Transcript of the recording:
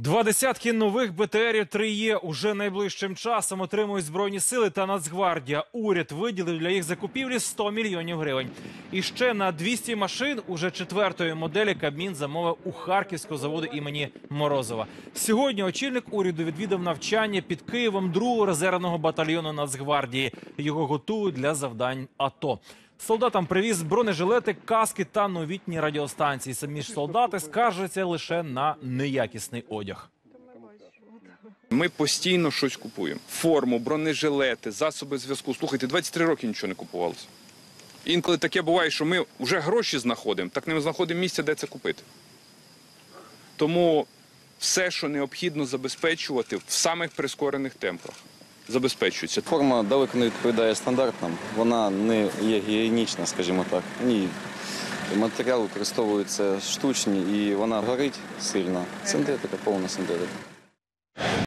Два десятки нових БТРів 3Е уже найближчим часом отримують Збройні сили та Нацгвардія. Уряд виділив для їх закупівлі 100 мільйонів гривень. І ще на 200 машин уже четвертої моделі Кабмін замовив у Харківського заводу імені Морозова. Сьогодні очільник уряду відвідав навчання під Києвом другого резервного батальйону Нацгвардії. Його готують для завдань АТО. Солдатам привіз бронежилети, каски та новітні радіостанції. Самі ж солдати скаржаться лише на неякісний одяг. Ми постійно щось купуємо: форму, бронежилети, засоби зв'язку. Слухайте, 23 роки нічого не купувалося. Інколи таке буває, що ми вже гроші знаходимо, так не знаходимо місця, де це купити. Тому все, що необхідно забезпечувати в самих прискорених темпах, забезпечується. Форма далеко не відповідає стандартам, вона не є гігієнічна, скажімо так. Ні. Матеріал використовується штучні і вона горить сильно. Синтетика, повна синтетика.